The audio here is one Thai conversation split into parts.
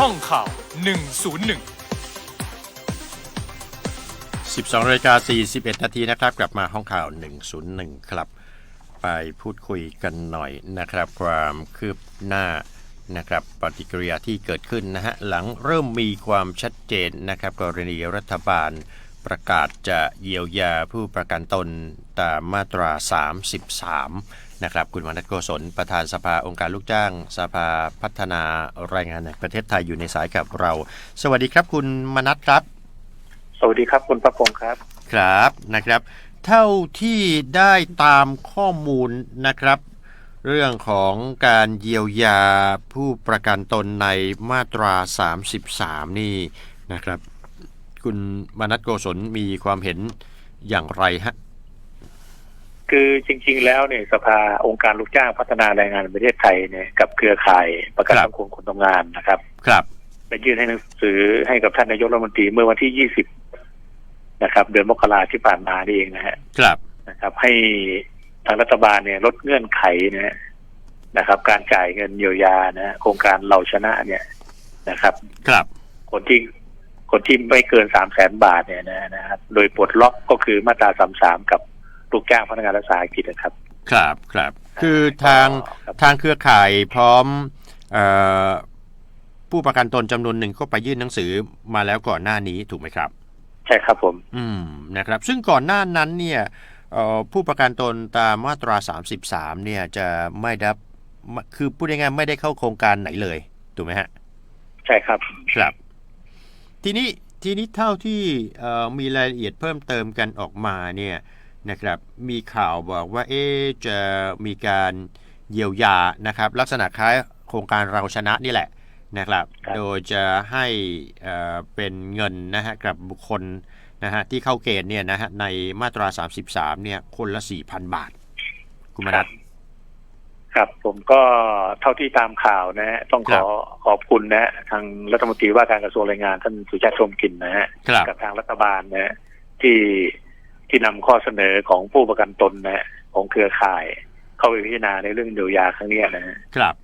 ห้องข่าว 101 12นาฬิกา41 นาทีนะครับ กลับมาห้องข่าว 101 ครับ ไปพูดคุยกันหน่อยนะครับ ความคืบหน้านะครับปฏิกิริยาที่เกิดขึ้นนะฮะ หลังเริ่มมีความชัดเจนนะครับ กรณีรัฐบาลประกาศจะเยียวยาผู้ประกันตนตามมาตรา 33 นะครับ คุณมนัทโกศลประธานสภาองค์การลูกจ้าง สภาพัฒนาแรงงานแห่งประเทศไทยอยู่ในสายกับเรา สวัสดีครับคุณมนัทครับ สวัสดีครับคุณประพงศ์ครับ ครับนะครับ เท่าที่ได้ตามข้อมูลนะครับ เรื่องของการเยียวยาผู้ประกันตนในมาตรา 33 นี่นะครับ คุณมนัทโกศลมีความเห็นอย่างไรฮะ คือจริง ๆ แล้วเนี่ยสภาองค์การลูกจ้างพัฒนาแรงงานแห่งประเทศไทยเนี่ยกับเครือข่ายประกันครับสังคมคนทำงานนะครับ ครับไปยื่นให้หนังสือให้กับท่านนายกรัฐมนตรีเมื่อวันที่ 20 นะครับ เดือนมกราที่ผ่านมานี่เองนะฮะครับนะครับ ให้ทางรัฐบาลเนี่ยลดเงื่อนไขนะฮะนะครับ การจ่ายเงินเยียวยานะฮะโครงการเราชนะเนี่ยนะครับ ครับคนที่คนที่ไม่เกินสามแสนบาทเนี่ยนะนะครับ โดยปลดล็อกก็คือมาตราสามสามกับ ลูกจ้างพนักงานรักษากิจนะครับ ครับครับ คือทางครับทางเครือข่ายพร้อมเออผู้ประกันตนจำนวนหนึ่งก็ไปยื่นหนังสือมาแล้วก่อนหน้านี้ถูกไหมครับ ใช่ครับผม อืมนะครับ ซึ่งก่อนหน้านั้นเนี่ยเอ่อผู้ประกันตนตามมาตรา 33 เนี่ยจะไม่ได้ไม่คือพูดง่ายๆไม่ได้เข้าโครงการไหนเลยถูกไหมฮะ ใช่ครับครับ ทีนี้ทีนี้เท่าที่เอ่อมีรายละเอียดเพิ่มเติมกันออกมาเนี่ย นะครับมีข่าวบอกว่าเอ๊ะจะมีการเยียวยานะครับ ลักษณะคล้ายโครงการเราชนะนี่แหละนะครับครับโดยจะให้เอ่อเป็นเงินนะฮะกับบุคคลนะฮะที่เข้าเกณฑ์เนี่ยนะฮะในมาตรา 33 เนี่ยคนละ 4,000 บาท คุณมนัทครับผมก็เท่าที่ตามข่าวนะฮะต้องขครัอบขอบคุณนะฮะทางรัฐมนตรีว่าการกระทรวงแรงงานท่านสุชาติชมกลินนะฮะครับกับทางรัฐบาลนะฮะที่ ที่นำข้อเสนอของผู้ประกันตนนะฮะของเครือข่าย เข้าไปพิจารณาในเรื่องเยียวยาครั้งเนี้ยนะฮะครับ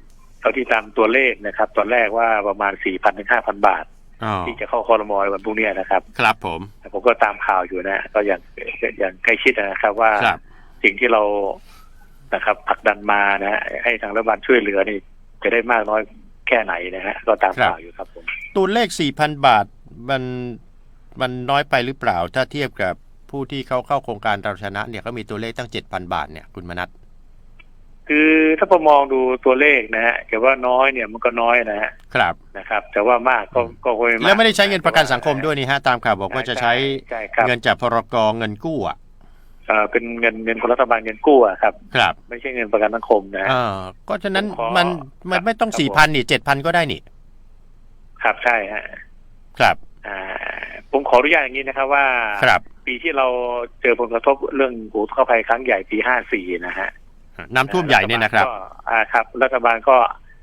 เท่าที่ตามตัวเลขนะครับ ตอนแรกว่าประมาณสี่พันถึงห้าพันบาทอ๋อที่จะเข้าคอรมอในวันพรุ่งนี้นะครับ ครับผมผมก็ตามข่าวอยู่นะ ก็อย่างอย่างใกล้ชิดนะครับว่าครับสิ่งที่เรานะครับผลักดันมานะฮะให้ทางรัฐบาลช่วยเหลือนี่จะได้มากน้อยแค่ไหนนะฮะก็ตามข่าวอยู่ครับผมตัวเลข4,000บาทมันมันน้อยไปหรือเปล่า ถ้าเทียบกับ ผู้ที่เขาเข้าโครงการเราชนะเนี่ยเขามีตัวเลขตั้ง7,000บาทเนี่ยคุณมนัทคือถ้าผมมองดูตัวเลขนะฮะแต่ว่าน้อยเนี่ยมันก็น้อยนะฮะครับนะครับ แต่ว่ามากก็ก็คงไม่ากแล้วไม่ได้ใช้เงินประกันสังคมด้วยนี่ฮะตามข่าวบอกว่าจะใช้ใช่ครับเงินจากพรกเงินกู้อะเอ่อเป็นเงินเงินของรัฐบาลเงินกู้อะครับ ครับ ไม่ใช่เงินประกันสังคมนะฮะอ่าก็ฉะนั้นผมขอมันมันไม่ต้องครับผม4,000นี่7,000ก็ได้นี่ ครับใช่ฮะครับ อ่าผมขออนุญาตอย่างนี้นะครับว่าครับ ปีที่เราเจอผลกระทบเรื่องหูเข้าภัยครั้งใหญ่ปีห้าสี่นะฮะน้ำท่วมใหญ่เนี่ยนะครับก็อ่าครับ รัฐบาลก็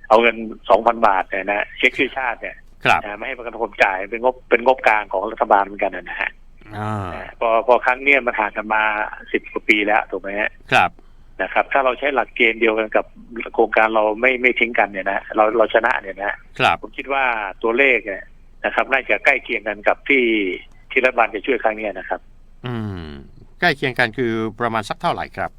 เอาเงินสองพันบาทเนี่ยนะเช็คชื่อชาติเนี่ยครับนะไม่ให้ประกันสังคมจ่ายเป็นงบเป็นงบกลางของรัฐบาลเหมือนกันนะฮะอ่าอ่าพอพอครั้งเนี้ยมันห่างกันมาสิบกว่าปีแล้วถูกไหมฮะครับนะครับ ถ้าเราใช้หลักเกณฑ์เดียวกันกับโครงการเราไม่ไม่ทิ้งกันเนี่ยนะเราเราชนะเนี่ยนะครับผมคิดว่าตัวเลขเนี่ยนะครับ น่าจะใกล้เคียงกันกับที่ที่รัฐบาลจะช่วยครั้งเนี้ยนะครับ อืม ใกล้เคียงกันคือประมาณสักเท่าไหร่ครับ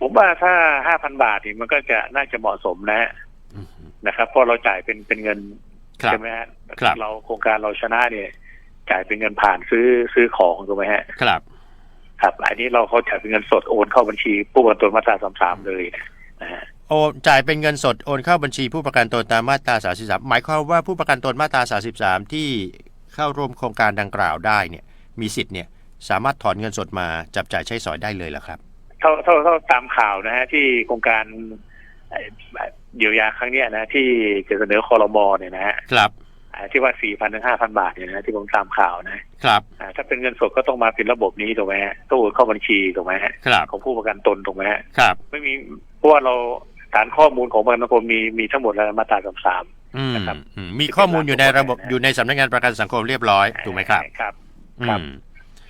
ผมว่าถ้าห้าพันบาทนี่มันก็จะน่าจะเหมาะสมนะอืมนะครับเพราะเราจ่ายเป็นเป็นเงินครับใช่ไหมฮะครับเราโครงการเราชนะเนี่ย จ่ายเป็นเงินผ่านซื้อซื้อของถูกไหมฮะ ครับ ครับอันนี้เราเขาจ่ายเป็นเงินสดโอนเข้าบัญชี ผู้ประกันตนมาตราสามสามเลยนะฮะโอนจ่ายเป็นเงินสดโอนเข้าบัญชีผู้ประกันตนตามมาตรา33หมายความว่าผู้ประกันตนมาตรา33ที่เข้าร่วมโครงการดังกล่าวได้เนี่ย มีสิทธิ์เนี่ย สามารถถอนเงินสดมาจับจ่ายใช้สอยได้เลยเหรอครับ เท่าเท่าเท่าตามข่าวนะฮะที่โครงการเอ่อเยียวยาครั้งเนี้ยนะที่จะเสนอคอรมอเนี่ยนะฮะครับอ่าที่ว่าสี่พันถึงห้าพันบาทเนี่ยนะที่ผมตามข่าวนะครับอ่าถ้าเป็นเงินสดก็ต้องมาเป็นระบบนี้ถูกไหมฮะต้องโอนเข้าบัญชีถูกไหมฮะครับของผู้ประกันตนถูกไหมฮะครับไม่มีเพราะว่าเราฐานข้อมูลของประกันสังคมมีมีทั้งหมดแล้วมาตราสามสามอืมนะครับอืมมีข้อมูลอยู่ในระบบนะอยู่ในสำนักงานประกันสังคมเรียบร้อยถูกไหมครับครับอืครับม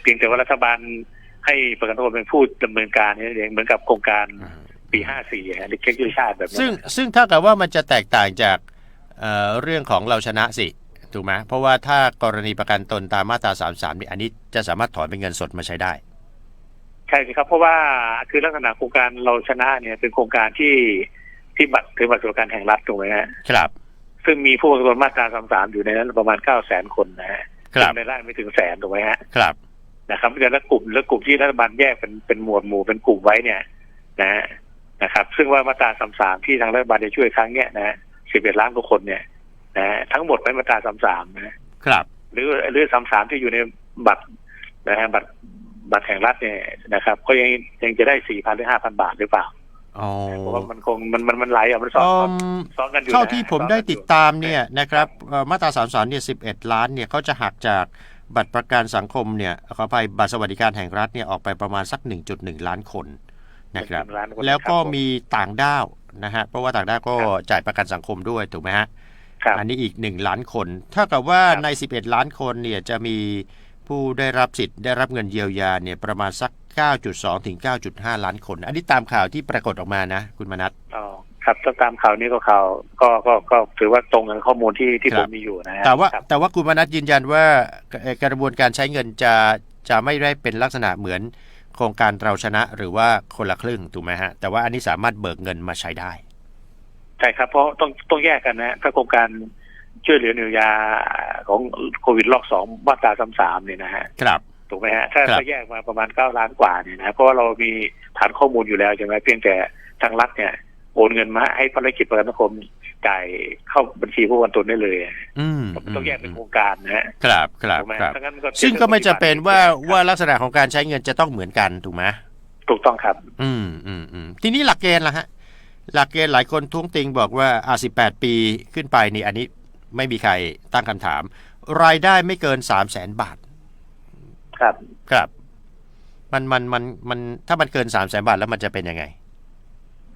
เพียงแต่ว่ารัฐบาลให้ประกันสังคมเป็นผู้ดำเนินการนี่เองเหมือนกับโครงการปีห้าสี่ฮะเด็กเช็คชื่อชาติแบบนี้ซึ่งซึ่งถ้ากับว่ามันจะแตกต่างจากเอ่อเรื่องของเราชนะสิถูกไหมเพราะว่าถ้ากรณีประกันตนตามมาตรา33นี่อันนี้จะสามารถถอนเป็นเงินสดมาใช้ได้ ใช่สิครับ เพราะว่าคือลักษณะโครงการเราชนะเนี่ยเป็นโครงการที่ที่บัตรถือบัตรสวัสดิการแห่งรัฐถูกไหมฮะครับ ซึ่งมีผู้ประกันตนมาตราสามสามอยู่ในนั้นประมาณเก้าแสนคนนะฮะครับซึ่งในได้ไม่ถึงแสนถูกไหมฮะครับ นะครับแต่ละกลุ่มแล้วกลุ่มที่รัฐบาลแยกเป็นเป็นหมวดหมู่เป็นกลุ่มไว้เนี่ย นะฮะนะครับ ซึ่งว่ามาตราสามสามที่ทางรัฐบาลจะช่วยครั้งเนี้ยนะสิบเอ็ดล้านกว่าคนเนี่ยนะฮะทั้งหมดเป็นมาตราสามสามนะครับ หรือหรือสามสามที่อยู่ในบัตรนะฮะบัตรบัตรแห่งรัฐเนี่ยนะครับ ก็ยังยังจะได้สี่พันหรือห้าพันบาทหรือเปล่าอ๋อเพราะว่ามันคงมันมันมันไหลอะมันสอนอืมซ้อนกันอยู่นะเท่าที่ผมได้ติดซ้อนกันอยู่ตามเนี่ยนะครับเอ่อมาตราสามสามเนี่ยสิบเอ็ดล้านเนี่ยเขาจะหักจาก บัตรประกันสังคมเนี่ยขออภัยบัตรสวัสดิการแห่งรัฐเนี่ยออกไปประมาณสัก 1.1 ล้านคนนะครับหงล้านคนแล้วก็ครับผมีต่างด้าวนะฮะเพราะว่าต่างด้าวก็ครับจ่ายประกันสังคมด้วยถูกไหมฮะครับอันนี้อีก 1 ล้านคนเท่ากับว่าครับใน 11 ล้านคนเนี่ยจะมีผู้ได้รับสิทธิ์ได้รับเงินเยียวยาเนี่ยประมาณสัก 9.2 ถึง 9.5 ล้านคน อันนี้ตามข่าวที่ปรากฏออกมานะ คุณมนัทอ๋อ ครับถ้าตามข่าวนี้ก็ข่าวก็ก็ก็ถือว่าตรงกับข้อมูลที่ที่ครัผบมมีอยู่นะฮะแต่ว่าครับ แต่ว่าคุณมนัทยืนยันว่าเอ่อกระบวนการใช้เงินจะจะไม่ได้เป็นลักษณะเหมือนโครงการเราชนะหรือว่าคนละครึ่งถูกไหมฮะ แต่ว่าอันนี้สามารถเบิกเงินมาใช้ได้ ใช่ครับเพราะต้องต้องแยกกันนะถ้าโครงการช่วยเหลือเยียวยาของโควิดรอบสองมาตราสามสามเนี่ยนะฮะครับ ถูกไหมฮะถ้าครับ ถ้าแยกมาประมาณเก้าล้านกว่าเนี่ยนะเพราะว่าเรามีฐานข้อมูลอยู่แล้วใช่ไหมเพียงแต่ทางรัฐเนี่ย โอนเงินมาให้ภารกิจประกันสังคมจ่ายเข้าบัญชีผู้ประกันตนได้เลยอืมต้องแยกเป็นโครงการนะฮะครับครับถูกไหมครับถ้างั้นก็ซึ่งก็ไม่จำเป็นว่าครับว่าลักษณะของการใช้เงินจะต้องเหมือนกันถูกไหมถูกต้องครับ อืมอืมอืมทีนี้หลักเกณฑ์ล่ะฮะ หลักเกณฑ์หลายคนท้วงติงบอกว่าอ่าสิบแปดปีขึ้นไปนี่อันนี้ไม่มีใครตั้งคำถาม รายได้ไม่เกินสามแสนบาท ครับ ครับ มันมันมันมันถ้ามันเกินสามแสนบาทแล้วมันจะเป็นยังไง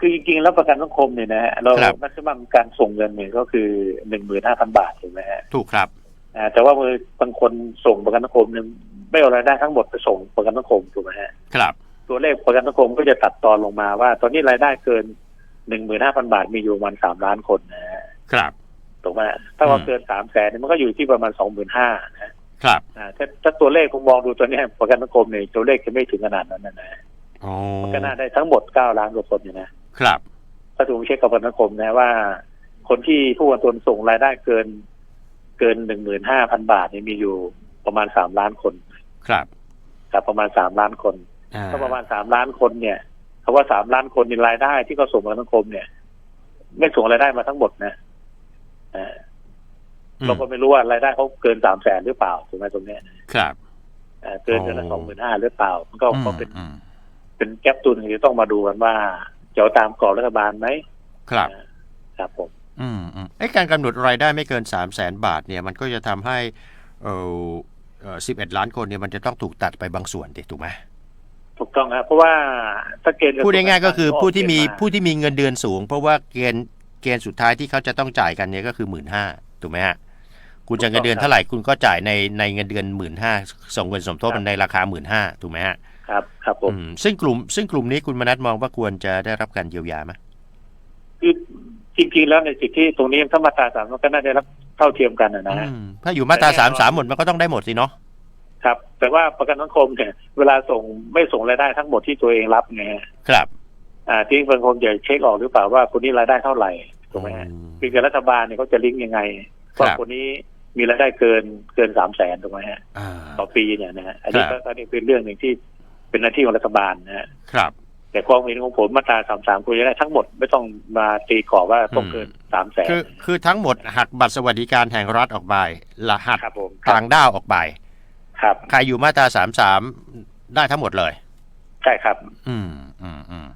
คือจริงๆ แล้วประกันสังคมเนี่ยนะฮะเราครับ แมักมัมการส่งเงินเนี่ยก็คือหนึ่งหมื่นห้าพันบาทถูกไหมฮะถูกครับ อ่าแต่ว่ามือบางคนส่งประกันสังคมเนี่ยไม่เอารายได้ทั้งหมดไปส่งประกันสังคมถูกไหมฮะครับ ตัวเลขประกันสังคมก็จะตัดตอนลงมาว่า ตอนนี้รายได้เกินหนึ่งหมื่นห้าพันบาทมีอยู่ประมาณสามล้านคนนะฮะครับ ถูกไหมถ้าว่าอืม เกินสามแสนมันก็อยู่ที่ประมาณสองหมื่นห้านะฮะครับ อ่าถ้าถ้าตัวเลขผมมองดูตัวเนี้ยประกันสังคมเนี่ยตัวเลขจะไม่ถึงขนาดนั้นนะฮะอ๋อมันก็น่าได้ทั้งหมดเก้าล้านกว่าคนเนี่ยนะ ครับถ้าถูกเช็คกับประกันสังคมนะว่า คนที่ผู้ประกันตนส่งรายได้เกิน เกินหนึ่งหมื่นห้าพันบาทเนี่ยมีอยู่ประมาณสามล้านคน ครับครับประมาณสามล้านคนอ่าถ้าประมาณสามล้านคนเนี่ยคำว่าสามล้านคนในรายได้ที่เขาส่งประกันสังคมเนี่ย ไม่ส่งรายได้มาทั้งหมดนะอ่าอืมเราก็ไม่รู้ว่ารายได้เขาเกินสามแสนหรือเปล่าถูกไหมตรงเนี้ยครับอ่าเกินเดือนละอ๋สอองหมื่นห้าหรือเปล่า มันก็อืมก็เป็นอืมเป็นแก๊ปตุนที่ต้องมาดูกันว่า จะเอาตามกรอบรัฐบาลไหมครับอ่าครับผมอืมอืมไอ้การกำหนดรายได้ไม่เกินสามแสนบาทเนี่ยมันก็จะทำให้เออสิบเอ็ดล้านคนเนี่ยมันจะต้องถูกตัดไปบางส่วนดิถูกไหมถูกต้องครับเพราะว่าถ้าเกณฑ์พูดง่ายๆก็คือผู้ที่มีเกณฑ์าผู้ที่มีเงินเดือนสูง เพราะว่าเกณฑ์เกณฑ์สุดท้ายที่เขาจะต้องจ่ายกันเนี่ยก็คือหมื่นห้าถูกไหมฮะคุณจะเงินเดือนเท่าไหร่คุณก็จ่ายในในเงินเดือนหมื่นห้าส่งเงินสมทบในราคาหมื่นห้าถูกไหมฮะ ครับครับผมอืมซึ่งกลุ่ม ซึ่งกลุ่มนี้คุณมนัทมองว่าควรจะได้รับการเยียวยาไหมคือจริงๆแล้วในสิทธิตรงนี้ถ้ามาตราสามมันก็น่าได้รับเท่าเทียมกันนะนะฮะอืมถ้าอยู่มาตราสามสามหมดมันก็ต้องได้หมดสิเนาะครับ แต่ว่าประกันสังคมเนี่ย เวลาส่งไม่ส่งรายได้ทั้งหมดที่ตัวเองรับไงฮะครับ อ่าที่ประกันสังคมจะเช็คออกหรือเปล่าว่าคนนี้รายได้เท่าไหร่ถูกไหมฮะอืมคือกับรัฐบาลเนี่ยเขาจะลิงก์ยังไงครับว่าคนนี้มีรายได้เกินเกินสามแสนถูกไหมฮะอ่าต่อปีเนี่ยนะฮะอันนี้ครัก็บอันนี้เป็นเรื่องหนึ่งที่ เป็นหน้าที่ของรัฐบาลนะฮะครับ แต่ความเห็นของผมมาตราสามสามคุณจะได้ทั้งหมดไม่ต้องมาตีกรอบว่าต้องเกินสามแสนคือคือทั้งหมดหักบัตรสวัสดิการแห่งรัฐออกไปละหักครับผมต่างด้าวออกไปครับใครอยู่มาตราสามสามได้ทั้งหมดเลย ใช่ครับ อืมอืมอืม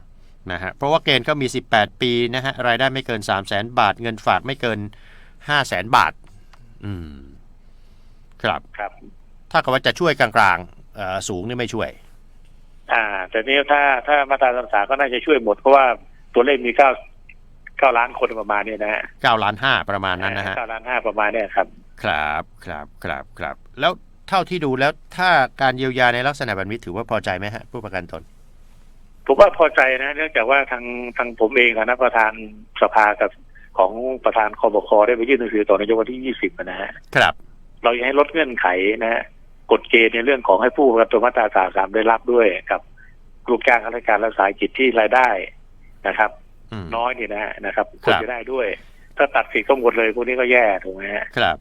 นะฮะเพราะว่าเกณฑ์ก็มี 18 ปีนะฮะรายได้ไม่เกิน 3 0 0แสนบาท เงินฝากไม่เกิน 5 0 0แสนบาท อืม ครับครับ ถ้ากับว่าจะช่วยกลางๆเอ่อสูงนี่ไม่ช่วย อ่า แต่นี่ถ้าถ้ามาตราสามสามก็น่าจะช่วยหมดเพราะว่าตัวเลขมีเก้าเก้าล้านคนประมาณเนี้นะฮะ9ล้าน5ประมาณนั้นนะฮะเก้าล้านห้าประมาณเนี้ครับ ครับครับครับครับแล้วเท่าที่ดูแล้วถ้าการเยียวยาในลักษณะแบบนี้ถือว่าพอใจไหมฮะผู้ประกันตนผมว่าพอใจนะ เนื่องจากว่าทางทางผมเองคณะประธานสภากับของประธานคอปคได้ไปยื่นหนังสือต่อนายกวันที่20นะฮะครับ เราอยากให้ลดเงื่อนไขนะฮะ กฎเกณฑ์ในเรื่องของให้ผู้ประกันตนมาตราสามสามได้รับด้วยกับลูกจ้างข้าราชการรักษากิจที่รายได้นะครับอืมน้อยนี่นะฮะนะครับคครับวรจะได้ด้วย ถ้าตัดสิทธิ์ก็หมดเลยพวกนี้ก็แย่ถูกไหมฮะครับ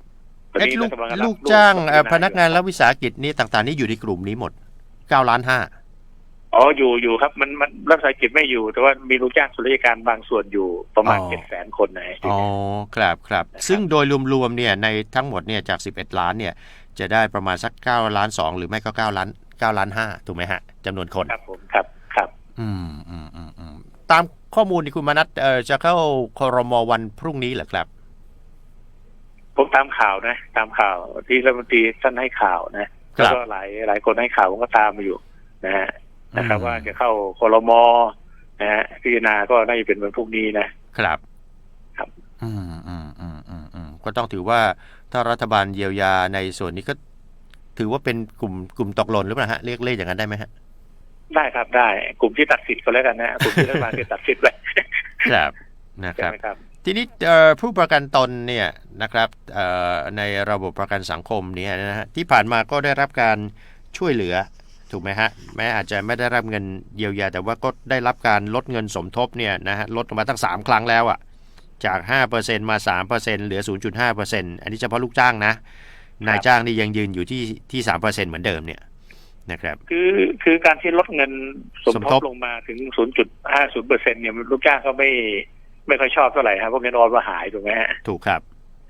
วันเอ๊ะนี้ลูกรัฐบารับลูกจ้างลูกเอ่อพนักงานอยู่และวิสาหกิจนี่ต่างๆ นี่อยู่ในกลุ่มนี้หมด9ล้านห้าอ๋ออยู่อยู่ครับ มันมันรัฐวิสาหกิจไม่อยู่ แต่ว่ามีลูกจ้างส่วนราชการบางส่วนอยู่ประมาณเจ็ดแสนคนนะฮะอ๋อครับครับนะครับ ซึ่งโดยรวมๆเนี่ยในทั้งหมดเนี่ยจาก11ล้านเนี่ย จะได้ประมาณสัก9ล้าน2หรือไม่ก็9ล้าน9ล้าน5ถูกไหมฮะจำนวนคนครับผมครับครับ อืมอืมอืมอืมตามข้อมูลที่คุณมนัทเอ่อจะเข้าคอรมอวันพรุ่งนี้เหรอครับ ผมตามข่าวนะ ตามข่าวที่รัฐมนตรีท่านให้ข่าวนะครัแล้วบก็หลายหลายคนให้ข่าวผมก็ตามมาอยู่ นะฮะนะครับอืมว่าจะเข้าคอรมอนะฮะพิจารณาก็น่าจะเป็นวันพรุ่งนี้นะครับ ครับ อืมอืมอืมอืมอืมก็ต้องถือว่า ถ้ารัฐบาลเยียวยาในส่วนนี้ก็ถือว่าเป็นกลุ่มกลุ่มตกหล่นหรือเปล่าฮะเรียกเรียกอย่างนั้นได้ไหมฮะได้ครับได้ กลุ่มที่ตัดสิทธิ์ก็แล้วกันนะกลุ่มที่รัฐบาลที่ตัดสิทธิ์ไปครับนะคใช่รับไหมครับทีนี้เอ่อผู้ประกันตนเนี่ยนะครับเอ่อในระบบประกันสังคมเนี่ยนะฮะที่ผ่านมาก็ได้รับการช่วยเหลือถูกไหมฮะแม้อาจจะไม่ได้รับเงินเยียวยา แต่ว่าก็ได้รับการลดเงินสมทบเนี่ยนะฮะลดลงมาตั้ง 3 ครั้งแล้วอะ่ะ จาก 5%มา 3%เหลือ 0.5%อันนี้เฉพาะลูกจ้างนะ นายจ้างนี่ยังยืนอยู่ที่ที่3%เหมือนเดิมเนี่ยนะครับ คือคือการที่ลดเงินสมสมททบบลงมาถึง 0.50เปอร์เซ็นเนี่ยลูกจ้างเขาไม่ไม่ค่อยชอบเท่าไหร่ครับเพราะเงินออมมาหายถูกไหมฮะถูกครับ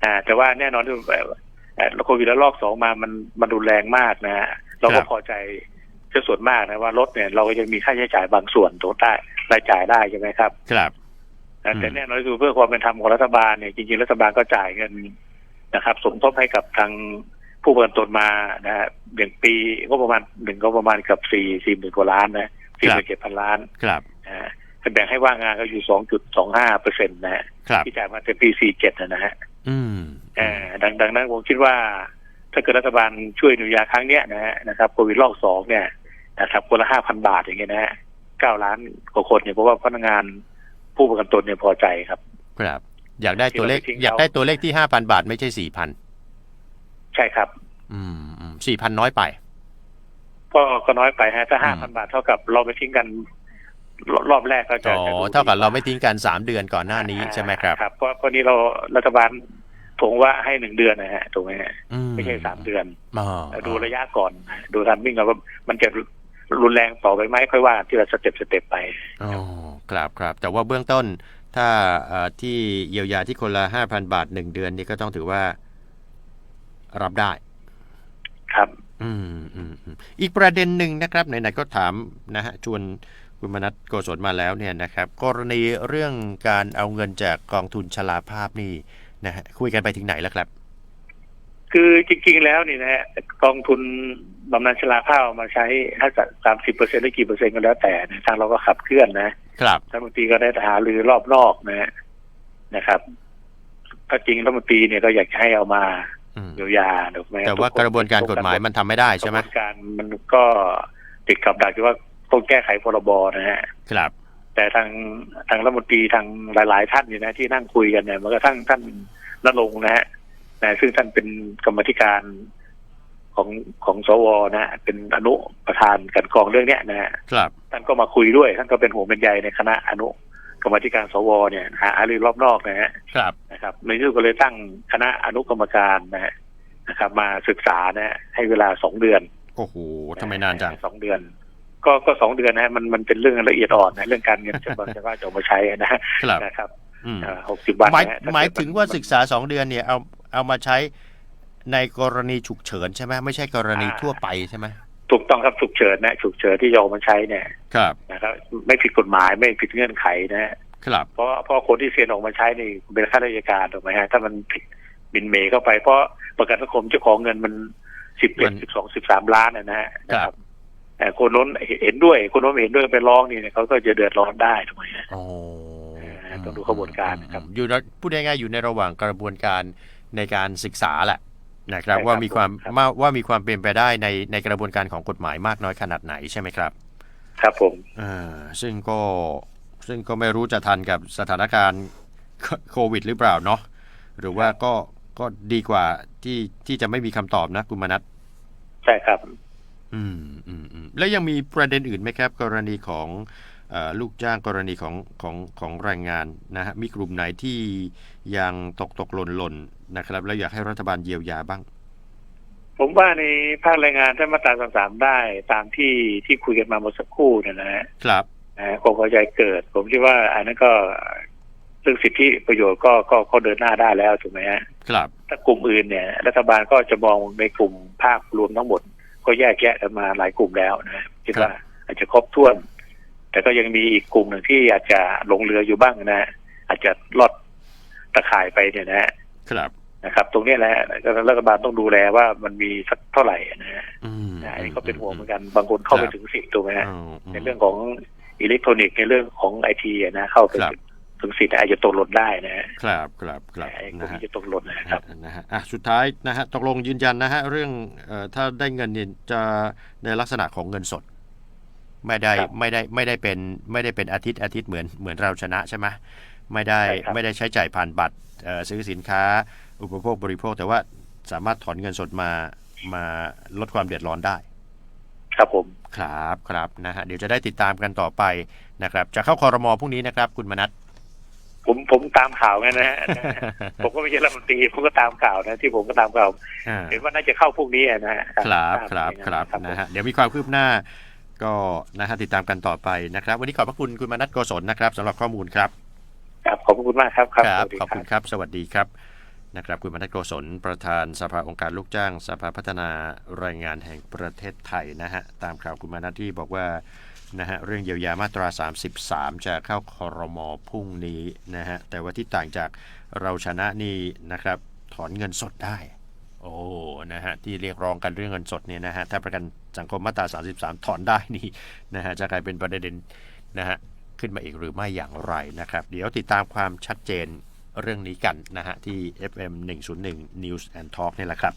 อ่าแต่ว่าแน่นอนที่แบบเอ่อโควิดระลอกสองมามันมันรุนแรงมากนะฮะเราครัก็บพอใจเจ้าส่วนมากนะว่ารถเนี่ยเราก็ยังมีค่าใช้จ่ายบางส่วนตรงใต้รายจ่ายได้ใช่ไหมครับ ครับนะอืม แต่แน่นอนที่สุดเพื่อความเป็นธรรมของรัฐบาลเนี่ยจริงๆรัฐบาลก็จ่ายเงินนะครับ สมทบให้กับทางผู้ประกันตนมานะฮะอย่างปีก็ประมาณหนึ่งก็ประมาณเกับสี่สี่หมื่นกว่าล้านนะสี่หมื่นเจ็ดพันล้านครับนะฮะแบ่งให้ว่างงานก็อยู่สองจุดสองห้าเปอร์เซ็นต์นะฮะครับที่จ่ายมาเป็นปีสี่เจ็ดนะฮะอืมเอ่อดังดังนั้นผมคิดว่า ถ้าเกิดรัฐบาลช่วยหนุยาครั้งเนี้ยนะฮะนะครับโควิดรอบสองเนี่ยนะครับคนละห้าพันบาทอย่างเงี้ยนะฮะเก้าล้านกว่าคนเนี่ยเพราะว่าพนักงาน ผู้ประกันตนเนี่ยพอใจครับ ครับ อยากได้ตัวเลขที่เราไปทิ้งอยากได้ตัวเลขที่ห้าพันบาทไม่ใช่สี่พันใช่ครับ อืมสี่พันน้อยไป ก็ก็น้อยไปฮะถ้าอืห้ามพันบาทเท่ากับเราไปทิ้งกันรอบรอบแรกก็จะอ๋อจะดูเท่ากับดีเราไม่ทิ้งกันสามเดือนก่อนหน้านี้ใช่ไหมครับครับเพราะเพราะนี้เรารัฐบาลถงว่าให้หนึ่งเดือนนะฮะถูกไหมฮะอืไม่ใช่สามเดือนอ๋อดูระยะก่อน ดูทันวิ่งกันว่ามันจะรุนแรงต่อไปไหมค่อยว่าที่เราสเต็ปสเต็ปไปอ๋อ ครับครับแต่ว่าเบื้องต้นถ้าเอ่อที่เยียวยาที่คนละห้าพันบาทหนึ่งเดือนนี่ก็ต้องถือว่า รับได้ ครับอืมอืมอืมอีกประเด็นหนึ่งนะครับไหนๆก็ถามนะฮะชวนคุณมนัทโกศลมาแล้วเนี่ยนะครับ กรณีเรื่องการเอาเงินจากกองทุนชราภาพนี่นะฮะคุยกันไปถึงไหนแล้วครับ คือจริงๆแล้วนี่นะฮะกองทุนบำนาญชราภาพเอามาใช้ถ้าจะสามสิบเปอร์เซ็นต์หรือกี่เปอร์เซ็นต์ก็แล้วแต่นะทางเราก็ขับเคลื่อนนะครับรัฐมนตรีก็ได้หารือรอบนอกนะฮะนะครับ ถ้าจริงรัฐมนตรีเนี่ยก็อยากจะให้เอามาอืมเยียวยาถูกไหมแต่ว่ากระบวนการกฎหมายมันทำไม่ได้ใช่ไหมกระบวนการมันก็ติดกับดักที่ว่าต้องแก้ไขพรบนะฮะครับ แต่ทางทางรัฐมนตรีทางหลาย ๆ ท่านเนี่ยนะที่นั่งคุยกันเนี่ยมันก็ทั้งท่านนรงค์นะฮะ นะซึ่งท่านเป็นกรรมธิการของของสวนะฮะเป็นอนุประธานกลันกรองเรื่องเนี้ยนะฮะครับท่านก็มาคุยด้วย ท่านก็เป็นหัวเป็นใยในคณะอนุกรรมธิการสวเนี่ยหาหรือรอบนอกนะฮะครับนะครับในที่สุดก็เลยตั้งคณะอนุกรรมการนะฮะนะครับ มาศึกษานะฮะให้เวลาสองเดือนโอ้โหทำไมนานจังสองเดือน ก็ก็สองเดือนนะฮะมันมันเป็นเรื่องละเอียดอ่อนนะเรื่องการเงินจะบังจะว่าจะเอามาใช้นะฮะครับนะครับอืมหกสิบวันหมายนะฮะถ้หมายเกิดถึงว่าศึกษาสองเดือนเนี่ยเอา เอามาใช้ในกรณีฉุกเฉินใช่ไหมไม่ใช่กรณีทั่วไปใช่ไหมถูกต้องครับฉุกเฉินนะฉุกเฉินที่จะเอามาใช้เนี่ยครับนะครับไม่ผิดกฎหมายไม่ผิดเงื่อนไขนะฮะครับเพราะเพราะคนที่เซ็นออกมาใช้นี่เป็นข้าราชการถูกไหมฮะถ้ามันผิดบินเมย์เข้าไปเพราะประกันสังคมเจ้าของเงินมันสิบเอ็ดสิบสองสิบสามล้านนะนะฮะครับแต่คนโน้นเห็นด้วย คนโน้นไม่เห็นด้วยไปร้องนี่เนี่ยเขาก็จะเดือดร้อนได้ถูกไหมฮะโอ้เออต้องดูกระบวนการนะครับอยู่ในพูดง่ายๆอยู่ในระหว่างกระบวนการ ในการศึกษาแหละนะครับใช่ครับว่ามีความครับว่าว่ามีความเป็นไปได้ในในกระบวนการของกฎหมายมากน้อยขนาดไหนใช่ไหมครับ ครับผมเออซึ่งก็ซึ่งก็ไม่รู้จะทันกับสถานการณ์โควิด หรือเปล่าเนาะหรือว่าก็ก็ดีกว่าที่ที่จะไม่มีคำตอบนะคุณมนัทใช่ครับ อืมอืมอืมแล้วยังมีประเด็นอื่นไหมครับ กรณีของเออ ลูกจ้างกรณีของของของแรงงานนะฮะมีกลุ่มไหนที่ยังตกตกหล่นหล่นนะครับแล้วอยากให้รัฐบาลเยียวยาบ้าง ผมว่าในภาคแรงงานถ้ามาตราสามสามได้ตามที่ที่คุยกันมาเมื่อสักครู่เนี่ยนะฮะครับนะฮะคงเข้าใจเกิด ผมคิดว่า อันนั้นก็เรื่องสิทธิประโยชน์ก็ก็ก็เดินหน้าได้แล้วถูกไหมฮะครับ ถ้ากลุ่มอื่นเนี่ย รัฐบาลก็จะมองในกลุ่มภาพรวมทั้งหมด ก็แยกแยะกันมาหลายกลุ่มแล้วนะคิดว่าอาจจะครบถ้วน แต่ก็ยังมีอีกกลุ่มหนึ่งที่อาจจะหลงเรืออยู่บ้างนะอาจจะลอดตะข่ายไปเนี่ยนะฮะครับนะครับ ตรงเนี้ยแหละรัฐบาลต้องดูแลว่ามันมีสักเท่าไหร่นะฮะอืมอันนี้ก็เป็นห่วงเหมือนกันบางคนเข้าไปถึงสิบถูกไหมฮะอืมมในเรื่องของอิเล็กทรอนิกส์ในเรื่องของไอทีนะเข้าไปครับถึงสิทธิ์อาจจะตกหล่นได้นะฮะครับครับครับไอ้กลุ่นะมฮะที่จะตกหล่นนะครับนะฮะอะสุดท้ายนะฮะตกลงยืนยันนะฮะเรื่องเอ่อถ้าได้เงินเนี่ยจะในลักษณะของเงินสด ไม่ได้ครับไม่ได้ไม่ได้เป็นไม่ได้เป็นอาทิตย์อาทิตย์เหมือนเหมือนเราชนะใช่ไหมไม่ได้ใช่ครับไม่ได้ใช้จ่ายผ่านบัตรเอ่อซื้อสินค้า อุปโภคบริโภค แต่ว่าสามารถถอนเงินสดมามาลดความเดือดร้อนได้ ครับผมครับครับนะฮะเดี๋ยวจะได้ติดตามกันต่อไปนะครับ จะเข้าคอรมอพรุ่งนี้นะครับ คุณมนัทผมผมตามข่าวไงนะฮะผมก็ไม่ใช่รัฐมนตรีผมก็ตามข่าวนะที่ผมก็ตามข่าวอ่าเห็นว่าน่าจะเข้าพวกนี้นะฮะครับครับตามครับผมนะฮะเดี๋ยวมีความคืบหน้า ก็นะฮะติดตามกันต่อไปนะครับ วันนี้ขอบพระคุณคุณมนัทโกศลนะครับสำหรับข้อมูลครับครับขอบคุณมากครับครับสวัสดีขอบคุณครับ สวัสดีครับนะครับคุณมนัทโกศลประธานสภาองค์การลูกจ้าง สภาพัฒนาแรงงานแห่งประเทศไทยนะฮะตามข่าวคุณมนัทที่บอกว่านะฮะเรื่องเยียวยามาตรา 33 จะเข้าคอรมอพรุ่งนี้นะฮะแต่ว่าที่ต่างจากเราชนะนี่นะครับถอนเงินสดได้ โอ้นะฮะที่เรียกร้องกันเรื่องเงินสดเนี่ยนะฮะถ้าประกัน สังคมมาตรา 33 ถอนได้นี่นะฮะจะกลายเป็นประเด็นนะฮะขึ้นมาอีกหรือไม่อย่างไรนะครับ เดี๋ยวติดตามความชัดเจนเรื่องนี้กันนะฮะที่ FM 101 News and Talk นี่แหละครับ